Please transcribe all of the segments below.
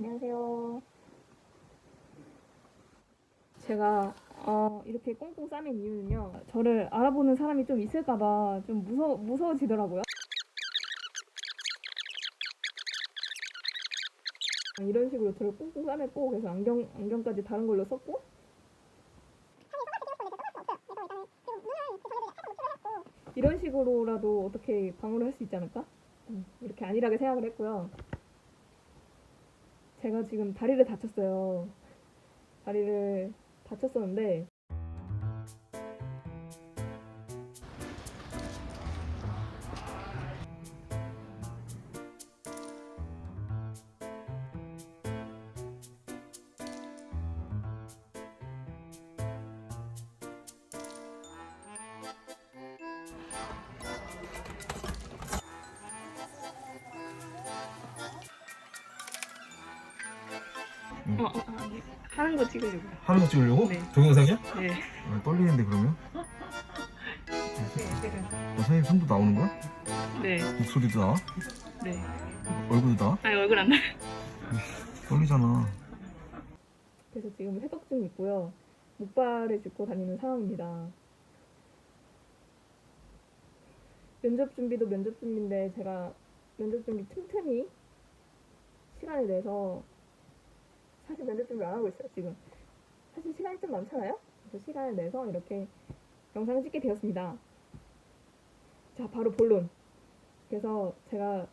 안녕하세요. 제가 어, 이렇게 꽁꽁 싸맨 이유는요. 저를 알아보는 사람이 좀 있을까봐 좀 무서 무서워지더라고요. 이런 식으로 저를 꽁꽁 싸맸고 그래서 안경 안경까지 다른 걸로 썼고 이런 식으로라도 어떻게 방어를 할 수 있지 않을까? 음, 이렇게 안일하게 생각을 했고요. 제가 지금 다리를 다쳤어요. 다리를 다쳤었는데 어, 어, 어, 네. 하는 거 찍으려고요. 하는 거 찍으려고? 네. 동영상이야? 네. 아, 떨리는데 그러면? 어, 선생님 손도 나오는 거야? 네. 목소리도 나와? 네. 얼굴도 나와? 아니 얼굴 안 나. 떨리잖아. 그래서 지금 중 있고요. 목발을 짚고 다니는 상황입니다. 면접 준비도 면접 준비인데 제가 면접 준비 틈틈이 시간을 내서 사실 면접 준비 안 하고 있어요 지금. 사실 시간이 좀 많잖아요. 그래서 시간을 내서 이렇게 영상을 찍게 되었습니다. 자 바로 본론. 그래서 제가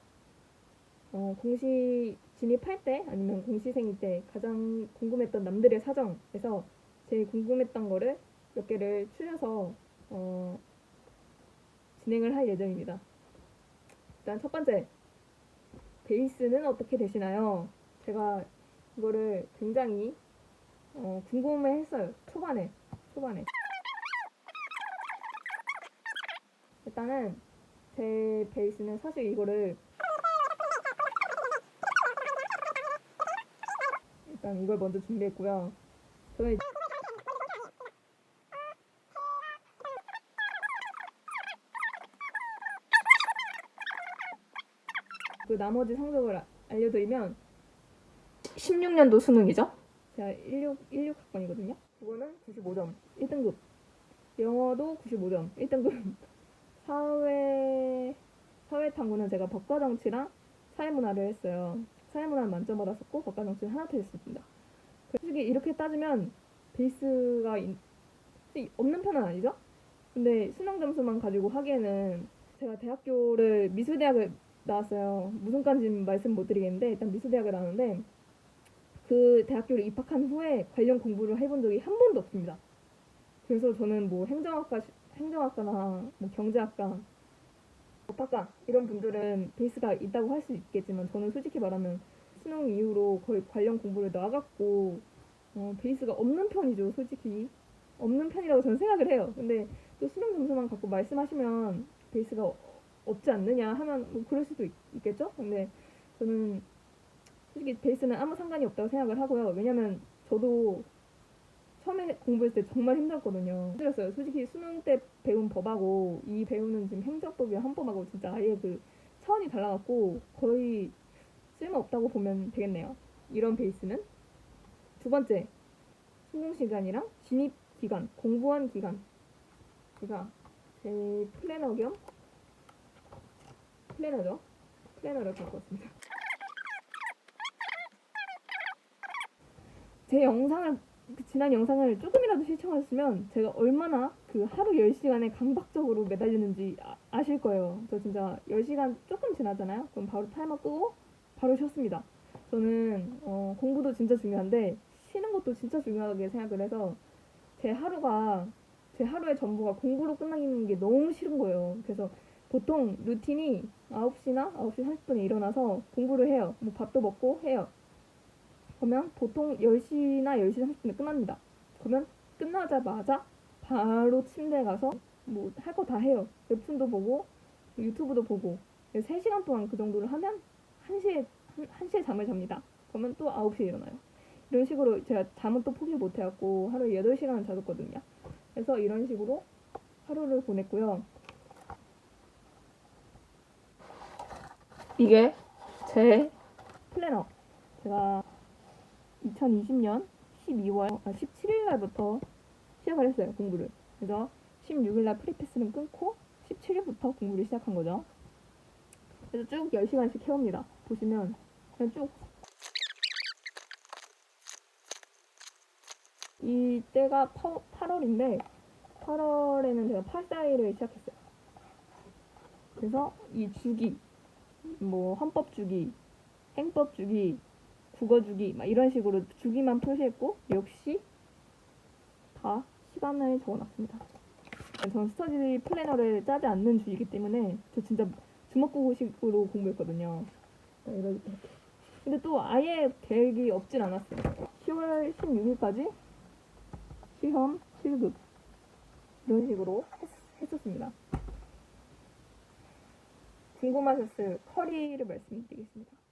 어, 공시 진입할 때 아니면 공시생일 때 가장 궁금했던 남들의 사정에서 제일 궁금했던 거를 몇 개를 추려서 어, 진행을 할 예정입니다. 일단 첫 번째 베이스는 어떻게 되시나요? 제가 이거를 굉장히 어, 궁금해했어요. 초반에 초반에 일단은 제 베이스는 사실 이거를 일단 이걸 먼저 준비했고요. 저는 그 나머지 성적을 아- 알려드리면 16년도 수능이죠. 제가 16, 16학번이거든요. 그거는 95점, 1등급. 영어도 95점, 1등급. 사회, 사회탐구는 제가 법과정치랑 사회문화를 했어요. 사회문화는 만점 받았었고 법과정치는 하나 틀렸습니다. 솔직히 이렇게 따지면 베이스가 있- 솔직히 없는 편은 아니죠? 근데 수능 점수만 가지고 하기에는 제가 대학교를 미술대학을 나왔어요. 무슨 과인지는 말씀 못 드리겠는데 일단 미술대학을 나왔는데 그 대학교를 입학한 후에 관련 공부를 해본 적이 한 번도 없습니다. 그래서 저는 뭐 행정학과 행정학과나 뭐 경제학과 법학과 이런 분들은 베이스가 있다고 할 수 있겠지만 저는 솔직히 말하면 수능 이후로 거의 관련 공부를 나갔고 어, 베이스가 없는 편이죠 솔직히. 없는 편이라고 저는 생각을 해요. 근데 또 수능 점수만 갖고 말씀하시면 베이스가 어- 없지 않느냐 하면 뭐 그럴 수도 있, 겠죠? 근데 저는 솔직히 베이스는 아무 상관이 없다고 생각을 하고요 왜냐면 저도 처음에 공부했을 때 정말 힘들었거든요 힘들었어요 솔직히 수능 때 배운 법하고 이 배우는 지금 행정법이랑 헌법하고 진짜 아예 그 차원이 달라갖고 거의 쓸모없다고 보면 되겠네요. 이런 베이스는 두 번째 수능 시간이랑 진입 기간, 공부한 기간. 제가 제 플래너 겸 플래너죠. 플래너를 갖고 왔습니다. 제 영상을 그 지난 영상을 조금이라도 시청하셨으면 제가 얼마나 그 하루 10시간에 강박적으로 매달리는지 아, 실 거예요. 저 진짜 10시간 조금 지나잖아요. 그럼 바로 타이머 끄고 바로 쉬었습니다. 저는 어, 공부도 진짜 중요한데 쉬는 것도 진짜 중요하게 생각을 해서 제 하루가 제 하루의 전부가 공부로 끝나는 게 너무 싫은 거예요. 그래서 보통 루틴이 9시나 9시 30분에 일어나서 공부를 해요. 뭐 밥도 먹고 해요. 그러면 보통 10시나 10시 30분에 끝납니다. 그러면 끝나자마자 바로 침대에 가서 뭐 할 거 다 해요. 웹툰도 보고 유튜브도 보고 3시간 동안 그 정도를 하면 1시에, 1, 시에 잠을 잡니다. 그러면 또 9시에 일어나요. 이런 식으로 제가 잠은 또 포기 못 해갖고 하루에 8시간을 자줬거든요. 그래서 이런 식으로 하루를 보냈고요. 이게 제 플래너. 제가 2020년 12월 아, 17일 날부터 시작을 했어요 공부를. 그래서 16일 날 프리패스는 끊고 17일부터 공부를 시작한 거죠. 그래서 쭉 10시간씩 해옵니다. 보시면 그냥 쭉 이때가 8 월인데 8월에는 제가 8사일을 시작했어요. 그래서 이 주기, 뭐 헌법 주기, 행법 주기, 국어 주기 막 이런 식으로 주기만 표시했고 역시 다 시간을 적어놨습니다. 저는 스터디 플래너를 짜지 않는 주이기 때문에 저 진짜 주먹구구식으로 공부했거든요. 이렇게. 근데 또 아예 계획이 없진 않았어요. 10월 16일까지 시험, 실급 이런 식으로 했, 했었습니다. 궁금하셨을 커리를 말씀드리겠습니다.